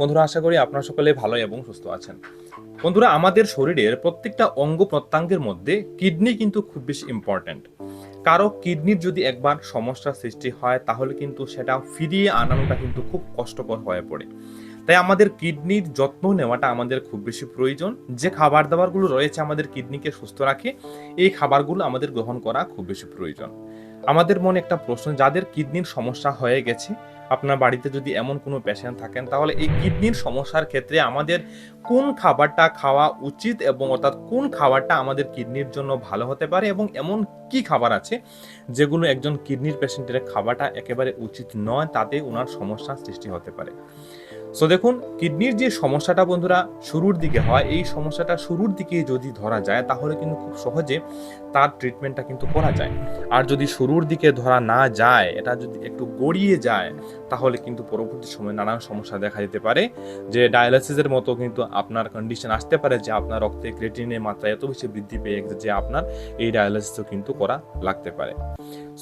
বন্ধুরা, আশা করি আপনারা সকলে ভালো এবং সুস্থ আছেন। বন্ধুরা, আমাদের শরীরের প্রত্যেকটা অঙ্গ প্রত্যঙ্গের মধ্যে কিডনি কিন্তু খুব বেশি ইম্পর্ট্যান্ট কারও কিডনির যদি একবার সমস্যার সৃষ্টি হয়, তাহলে কিন্তু সেটা ফিরিয়ে আনানোটা কিন্তু খুব কষ্টকর হয়ে পড়ে। তাই আমাদের কিডনির যত্ন নেওয়াটা আমাদের খুব বেশি প্রয়োজন। যে খাবার দাবারগুলো রয়েছে আমাদের কিডনিকে সুস্থ রাখে, এই খাবারগুলো আমাদের গ্রহণ করা খুব বেশি প্রয়োজন। আমাদের মনে একটা প্রশ্ন, যাদের কিডনির সমস্যা হয়ে গেছে আপনার বাড়িতে যদি এমন কোনো পেশেন্ট থাকেন, তাহলে এই কিডনির সমস্যার ক্ষেত্রে আমাদের কোন খাবারটা খাওয়া উচিত এবং অর্থাৎ কোন খাবারটা আমাদের কিডনির জন্য ভালো হতে পারে এবং এমন কি খাবার আছে যেগুলো একজন কিডনির পেশেন্টের খাবারটা একেবারে উচিত নয়, তাতে ওনার সমস্যা সৃষ্টি হতে পারে। সো দেখুন কিডনির যে সমস্যাটা বন্ধুরা শুরুর দিকে হয়, এই সমস্যাটা শুরুর দিকে যদি ধরা যায়, তাহলে কিন্তু খুব সহজে তার ট্রিটমেন্টটা কিন্তু করা যায়। আর যদি শুরুর দিকে ধরা না যায়, এটা যদি একটু গড়িয়ে যায়, তাহলে কিন্তু পরবর্তী সময় নানান সমস্যা দেখা দিতে পারে। যে ডায়ালিসিসের মতো কিন্তু আপনার কন্ডিশন আসতে পারে যে আপনার রক্তে ক্রেটিনের মাত্রা এত বেশি বৃদ্ধি পেয়ে গেছে যে আপনার এই ডায়ালিসিসও কিন্তু করা লাগতে পারে।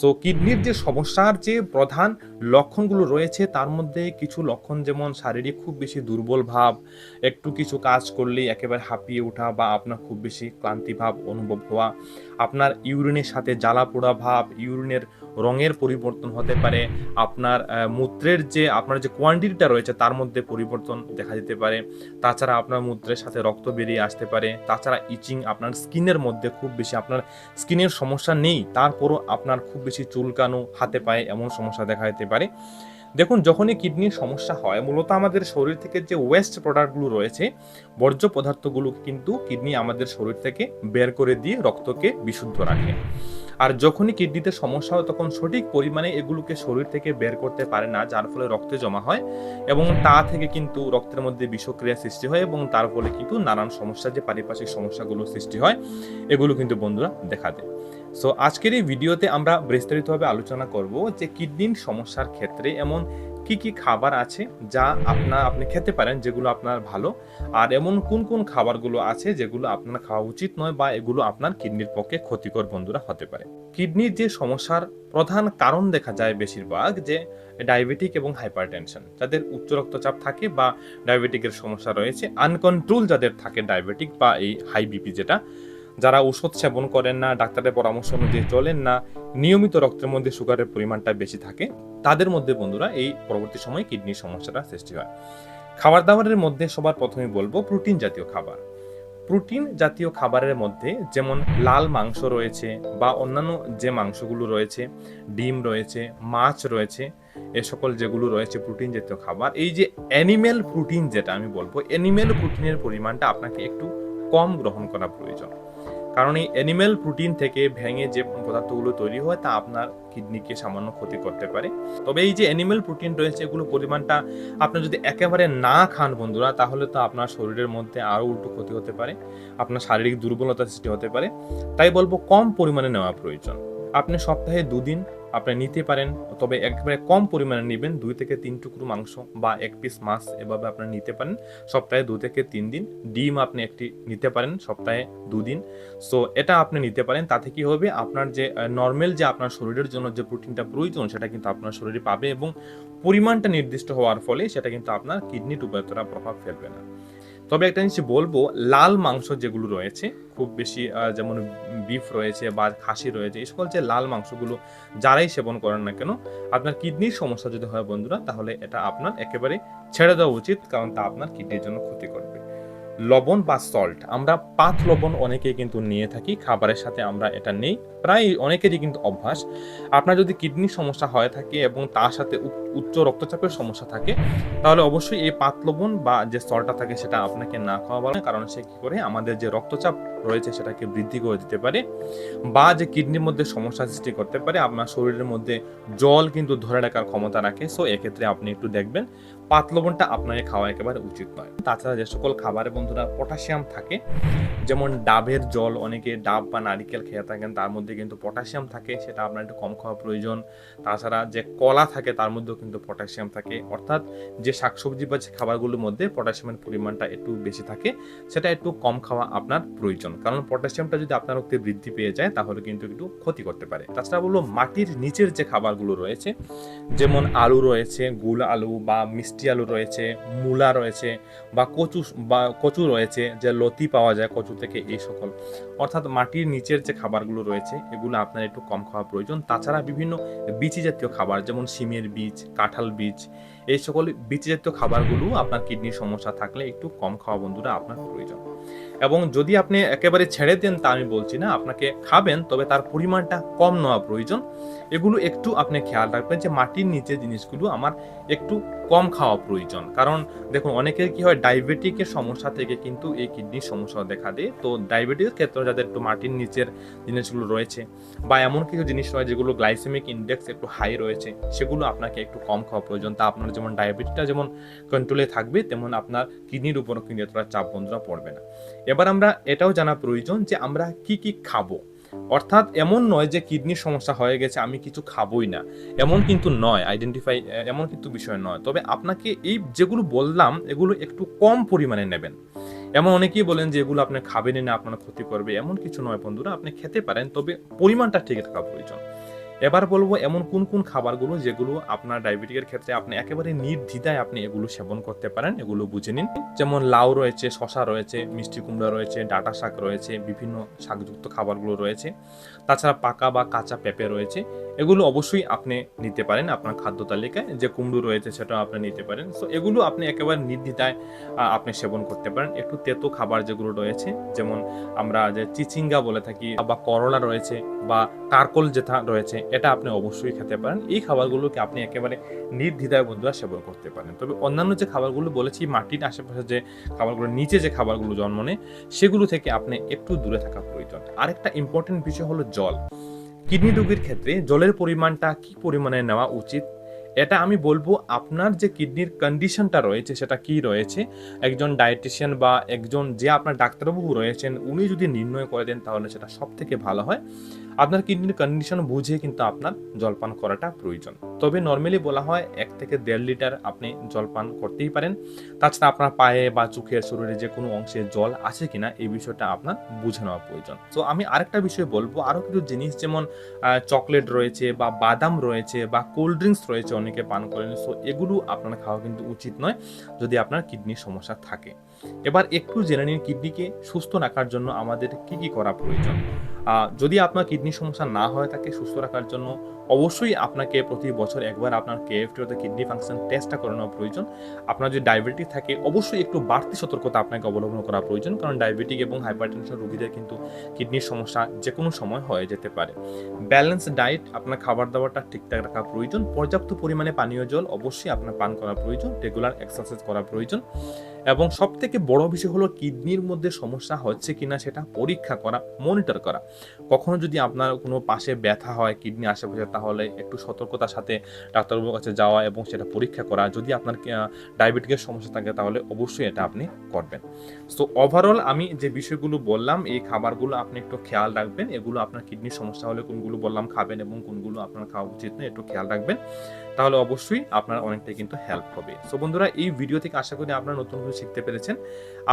সো কিডনির যে সমস্যার যে প্রধান লক্ষণগুলো রয়েছে, তার মধ্যে কিছু লক্ষণ যেমন শারীরিক খুব বেশি দুর্বল ভাব, একটু কিছু কাজ করলেই একেবারে হাঁপিয়ে ওঠা বা আপনার খুব বেশি ক্লান্তি ভাব অনুভব হওয়া, আপনার ইউরিনের সাথে জ্বালা পোড়া ভাব, ইউরিনের রঙের পরিবর্তন হতে পারে, আপনার মূত্রের যে, আপনার যে কোয়ান্টিটিটা রয়েছে তার মধ্যে পরিবর্তন দেখা যেতে পারে, তাছাড়া আপনার মূত্রের সাথে রক্ত বেরিয়ে আসতে পারে, তাছাড়া ইচিং আপনার স্কিনের মধ্যে খুব বেশি, আপনার স্কিনের সমস্যা নেই, তারপরও আপনার খুব বেশি চুলকানো হাতে পায়ে এমন সমস্যা দেখা যেতে পারে। দেখুন, যখনই কিডনির সমস্যা হয়, মূলত আমাদের শরীর থেকে যে ওয়েস্ট প্রোডাক্টগুলো রয়েছে, বর্জ্য পদার্থগুলো কিন্তু কিডনি আমাদের শরীর থেকে বের করে দিয়ে রক্তকে বিশুদ্ধ রাখে। আর যখনই কিডনিতে সমস্যা হয়, তখন সঠিক পরিমাণে এগুলোকে শরীর থেকে বের করতে পারে না, যার ফলে রক্তে জমা হয় এবং তা থেকে কিন্তু রক্তের মধ্যে বিষক্রিয়া সৃষ্টি হয় এবং তার ফলে কিন্তু নানান সমস্যা, যে পারিপার্শ্বিক সমস্যাগুলো সৃষ্টি হয়, এগুলো কিন্তু বন্ধুরা দেখা দেয়। সো আজকের এই ভিডিওতে আমরা বিস্তারিতভাবে আলোচনা করব যে কিডনির সমস্যার ক্ষেত্রে এমন কি কি খাবার আছে যা আপনার আপনি খেতে পারেন, যেগুলো আপনার ভালো। আর এমন কোন কোন খাবারগুলো আছে যেগুলো আপনার খাওয়া উচিত নয় বা এগুলো আপনার কিডনির পক্ষে ক্ষতিকর বন্ধুরা হতে পারে। কিডনির যে সমস্যার প্রধান কারণ দেখা যায় বেশিরভাগ যে ডায়াবেটিক এবং হাইপারটেনশন, যাদের উচ্চ রক্তচাপ থাকে বা ডায়াবেটিকের সমস্যা রয়েছে, আনকন্ট্রোল যাদের থাকে ডায়াবেটিক বা এই হাই বিপি যেটা যারা ওষুধ সেবন করেন না, ডাক্তারের পরামর্শ অনুযায়ী চলেন না, নিয়মিত রক্তের মধ্যে সুগারের পরিমাণটা বেশি থাকে, তাদের মধ্যে বন্ধুরা এই পরবর্তী সময়ে কিডনির সমস্যাটা সৃষ্টি হয়। খাবার দাবারের মধ্যে সবার প্রথমে বলব প্রোটিন জাতীয় খাবার। প্রোটিন জাতীয় খাবারের মধ্যে যেমন লাল মাংস রয়েছে বা অন্যান্য যে মাংসগুলো রয়েছে, ডিম রয়েছে, মাছ রয়েছে, এ সকল যেগুলো রয়েছে প্রোটিন জাতীয় খাবার, এই যে অ্যানিমেল প্রোটিন যেটা আমি বলব অ্যানিমেল প্রোটিনের পরিমাণটা আপনাকে একটু কম গ্রহণ করা প্রয়োজন। কারণ এই অ্যানিমেল প্রোটিন থেকে ভেঙে যে পদার্থগুলো তৈরি হয় তা আপনার কিডনিকে সামান্য ক্ষতি করতে পারে। তবে এই যে অ্যানিমেল প্রোটিন রয়েছে, এগুলো পরিমাণটা আপনি যদি একেবারে না খান বন্ধুরা, তাহলে তো আপনার শরীরের মধ্যে আরও উল্টো ক্ষতি হতে পারে, আপনার শারীরিক দুর্বলতা সৃষ্টি হতে পারে। তাই বলব কম পরিমাণে নেওয়া প্রয়োজন। আপনি সপ্তাহে দুদিন আপনি নিতে পারেন, তবে একেবারে কম পরিমাণে নেবেন, দুই থেকে তিন টুকরো মাংস বা এক পিস মাছ এভাবে আপনি নিতে পারেন। সপ্তাহে দু থেকে তিন দিন ডিম আপনি একটি নিতে পারেন, সপ্তাহে দুদিন। সো এটা আপনি নিতে পারেন। তাতে কি হবে? আপনার যে নর্মাল যে আপনার শরীরের জন্য যে প্রোটিনটা প্রয়োজন, সেটা কিন্তু আপনার শরীরে পাবে এবং পরিমাণটা নির্দিষ্ট হওয়ার ফলে সেটা কিন্তু আপনার কিডনির উপর প্রভাব ফেলবে না। তবে একটা জিনিস বলব, লাল মাংস যেগুলো রয়েছে, খুব বেশি যেমন বিফ রয়েছে বা খাসি রয়েছে, এই সকল যে লাল মাংসগুলো যারাই সেবন করেন না কেন, আপনার কিডনির সমস্যা যদি হয় বন্ধুরা, তাহলে এটা আপনার একেবারে ছেড়ে দেওয়া উচিত, কারণ তা আপনার কিডনির জন্য ক্ষতি করবে লবণ বা সল্ট আমরা পাত লবণ অনেকেই কিন্তু নিয়ে থাকি, খাবারের সাথে আমরা এটা নেই। প্রায় অনেকেরই কিন্তু অভ্যাস। আপনার যদি কিডনির সমস্যা হয়ে থাকে এবং তার সাথে উচ্চ রক্তচাপের সমস্যা থাকে, তাহলে অবশ্যই এই পাত লবণ বা যে সল্টটা থাকে সেটা আপনাকে না খাওয়া ভালো, কারণ সে কি করে? আমাদের যে রক্তচাপ রয়েছে সেটাকে বৃদ্ধি করে দিতে পারে বা যে কিডনির মধ্যে সমস্যা সৃষ্টি করতে পারে, আপনার শরীরের মধ্যে জল কিন্তু ধরে রাখার ক্ষমতা রাখে। সো এক্ষেত্রে আপনি একটু দেখবেন পাত লবণটা আপনাকে খাওয়া একেবারে উচিত নয়। তাছাড়া যে সকল খাবারে বন্ধুরা পটাশিয়াম থাকে, যেমন ডাবের জল, অনেকে ডাব বা নারিকেল খেয়ে থাকেন, তার মধ্যে কিন্তু পটাশিয়াম থাকে, সেটা আপনার একটু কম খাওয়া প্রয়োজন। তাছাড়া যে কলা থাকে, তার মধ্যেও কিন্তু পটাশিয়াম থাকে। অর্থাৎ যে শাকসবজি বা যে খাবারগুলোর মধ্যে পটাশিয়ামের পরিমাণটা একটু বেশি থাকে, সেটা একটু কম খাওয়া আপনার প্রয়োজন। কারণ পটাশিয়ামটা যদি আপনার রক্তে বৃদ্ধি পেয়ে যায়, তাহলে কিন্তু একটু ক্ষতি করতে পারে। তাছাড়া বলল মাটির নিচের যে খাবারগুলো রয়েছে, যেমন আলু রয়েছে গুল আলু বা মিষ্টি মিষ্টি আলু রয়েছে, মূলা রয়েছে বা কচু বা কচু রয়েছে যে লতি পাওয়া যায় কচু থেকে এই সকল। অর্থাৎ মাটির নিচের যে খাবারগুলো রয়েছে, এগুলো আপনার একটু কম খাওয়া প্রয়োজন। তাছাড়া বিভিন্ন বীচি জাতীয় খাবার যেমন সিমের বীজ, কাঁঠাল বীজ, এই সকল বীচি জাতীয় খাবারগুলো আপনার কিডনির সমস্যা থাকলে একটু কম খাওয়া বন্ধুরা আপনার প্রয়োজন। এবং যদি আপনি একেবারে ছেড়ে দেন তা আমি বলছি না, আপনাকে খাবেন, তবে তার পরিমাণটা কম নেওয়া প্রয়োজন। এগুলো একটু আপনি খেয়াল রাখবেন যে মাটির নিচে জিনিসগুলো আমার একটু কম খাওয়া প্রয়োজন। কারণ দেখুন, অনেকের কি হয়, ডায়াবেটিকের সমস্যা থেকে কিন্তু এই কিডনির সমস্যা দেখা দেয়। তো ডায়াবেটিসের ক্ষেত্রে যাদের একটু মাটির নিচের জিনিসগুলো রয়েছে বা এমন কিছু জিনিস রয়েছে যেগুলো গ্লাইসেমিক ইন্ডেক্স একটু হাই রয়েছে, সেগুলো আপনাকে একটু কম খাওয়া প্রয়োজন। তা আপনার যেমন ডায়াবেটিসটা যেমন কন্ট্রোলে থাকবে, তেমন আপনার কিডনির উপরও কিন্তু এতটা চাপ বন্ধুরা পড়বে না। এবার আমরা এটাও জানা প্রয়োজন যে আমরা কি কি খাব। অর্থাৎ এমন নয় যে কিডনির সমস্যা হয়ে গেছে, আমি কিছু খাবই না। এমন কিন্তু নয় আইডেন্টিফাই এমন কিন্তু বিষয় নয়। তবে আপনাকে এই যেগুলো বললাম, এগুলো একটু কম পরিমাণে নেবেন। এমন অনেকেই বলেন যে এগুলো আপনি খাবেনই না, আপনার ক্ষতি করবে, এমন কিছু নয় বন্ধুরা, আপনি খেতে পারেন, তবে পরিমাণটা ঠিক থাকা প্রয়োজন। এবার বলব এমন কোন কোন খাবারগুলো যেগুলো আপনার ডায়াবেটিকের ক্ষেত্রে আপনি একেবারে নির্দ্বিধায় আপনি এগুলো সেবন করতে পারেন, এগুলো বুঝে নিন। যেমন লাউ রয়েছে শশা রয়েছে, মিষ্টি কুমড়া রয়েছে, ডাটা শাক রয়েছে, বিভিন্ন শাকযুক্ত খাবারগুলো রয়েছে। তাছাড়া পাকা বা কাঁচা পেঁপে রয়েছে, এগুলো অবশ্যই আপনি নিতে পারেন আপনার খাদ্য তালিকায়। যে কুমড়ো রয়েছে সেটাও আপনি নিতে পারেন। সো এগুলো আপনি একেবারে নির্দ্বিধায় আপনি সেবন করতে পারেন। একটু তেতো খাবার যেগুলো রয়েছে, যেমন আমরা যে চিচিঙ্গা বলে থাকি, বা করলা রয়েছে, বা কারকল যেটা রয়েছে এটা আপনি অবশ্যই খেতে পারেন। এই খাবারগুলোকে আপনি একেবারে নির্দ্বিধায় বন্ধুরা সেবন করতে পারেন। তবে অন্যান্য যে খাবারগুলো বলেছি, মাটির আশেপাশে যে খাবারগুলো, নিচে যে খাবারগুলো জন্ম নেয়, সেগুলো থেকে আপনি একটু দূরে থাকা প্রয়োজন আরেকটা ইম্পর্টেন্ট বিষয় হলো জল। কিডনি রোগীর ক্ষেত্রে জলের পরিমাণটা কি পরিমাণে নেওয়া উচিত? এটা আমি বলব, আপনার যে কিডনির কন্ডিশনটা রয়েছে, সেটা কি রয়েছে? একজন ডায়েটিশিয়ান বা একজন যে আপনার ডাক্তারবাবু রয়েছেন, উনি যদি নির্ণয় করে দেন, তাহলে সেটা সব থেকে ভালো হয়। আপনার কিডনির কন্ডিশন বুঝে কিন্তু আপনার জলপান করাটা প্রয়োজন। তবে নর্মালি বলা হয় এক থেকে দেড় লিটার আপনি জলপান করতেই পারেন। তাছাড়া আপনার পায়ে বা চোখের শরীরে যে কোনো অংশে জল আছে কিনা এই বিষয়টা আপনার বুঝে নেওয়া প্রয়োজন। তো আমি আরেকটা বিষয় বলব, আরও কিছু জিনিস যেমন চকলেট রয়েছে বা বাদাম রয়েছে বা কোল্ড ড্রিঙ্কস রয়েছে অনেকে পান করেন সো এগুলো আপনার খাওয়া কিন্তু উচিত নয় যদি আপনার কিডনির সমস্যা থাকে। এবার একটু জেনে নিন কিডনিকে সুস্থ রাখার জন্য আমাদের কি কি করা প্রয়োজন। যদি আপনার কিডনি সমস্যা না হয়ে থাকে সুস্থ রাখার জন্য, অবশ্যই আপনাকে প্রতি বছর একবার আপনার কেএফটি অর্থাৎ কিডনি ফাংশন টেস্টটা করানো প্রয়োজন। আপনার যদি ডায়াবেটিস থাকে, অবশ্যই একটু বাড়তি সতর্কতা আপনাকে অবলম্বন করা প্রয়োজন, কারণ ডায়াবেটিক এবং হাইপারটেনশন রোগীদের কিন্তু কিডনির সমস্যা যে কোনো সময় হয়ে যেতে পারে। ব্যালেন্স ডায়েট, আপনার খাবার দাবারটা ঠিকঠাক রাখা প্রয়োজন, পর্যাপ্ত পরিমাণে পানীয় জল অবশ্যই আপনার পান করা প্রয়োজন রেগুলার এক্সারসাইজ করা প্রয়োজন। এবং সব থেকে বড় বিষয় হলো কিডনির মধ্যে সমস্যা হচ্ছে কিনা সেটা পরীক্ষা করা মনিটর করা। কখনো যদি আপনার কোনো পাশে ব্যথা হয়, কিডনি আশেপাশে, তাহলে একটু সতর্কতার সাথে ডাক্তারবাবুর কাছে যাওয়া এবং সেটা পরীক্ষা করা। যদি আপনার ডায়াবেটিকের সমস্যা থাকে, তাহলে অবশ্যই এটা আপনি করবেন। সো ওভারঅল আমি যে বিষয়গুলো বললাম, এই খাবারগুলো আপনি একটু খেয়াল রাখবেন। এগুলো আপনার কিডনির সমস্যা হলে কোনগুলো বললাম খাবেন এবং কোনগুলো আপনার খাওয়া উচিত নয়, একটু খেয়াল রাখবেন। তাহলে অবশ্যই আপনার অনেকটাই কিন্তু হেল্প হবে। সো বন্ধুরা, এই ভিডিও থেকে আশা করি আপনারা নতুন কিছু শিখতে পেরেছেন।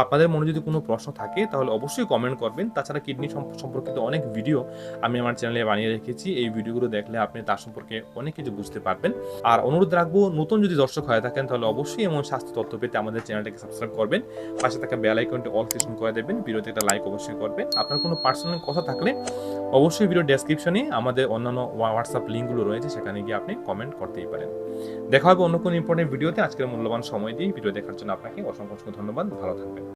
আপনাদের মনে যদি কোনো প্রশ্ন থাকে, তাহলে অবশ্যই কমেন্ট করবেন। তাছাড়া কিডনি সম্পর্কিত অনেক ভিডিও আমি আমার চ্যানেলে বানিয়ে রেখেছি। এই ভিডিওগুলো দেখলে আপনি তার সম্পর্কে অনেক কিছু বুঝতে পারবেন। আর অনুরোধ রাখব, নতুন যদি দর্শক হয়ে থাকেন, তাহলে অবশ্যই এমন স্বাস্থ্য তথ্য পেতে আমাদের চ্যানেলটাকে সাবস্ক্রাইব করবেন। পাশে থাকা বেল আইকনটি অল সিলেকশন করে দেবেন। ভিডিওতে একটা লাইক অবশ্যই করবেন। আপনার কোনো পার্সোনাল কথা থাকলে অবশ্যই ভিডিও ডেসক্রিপশনে আমাদের অন্যান্য হোয়াটসঅ্যাপ লিঙ্কগুলো রয়েছে, সেখানে গিয়ে আপনি কমেন্ট করতেই পারেন। দেখা হবে অন্য কোনো ইম্পর্টেন্ট ভিডিওতে আজকের মূল্যবান সময় দিয়ে ভিডিও দেখার জন্য আপনাকে অসংখ্য অসংখ্য ধন্যবাদ। ভালো থাকবেন।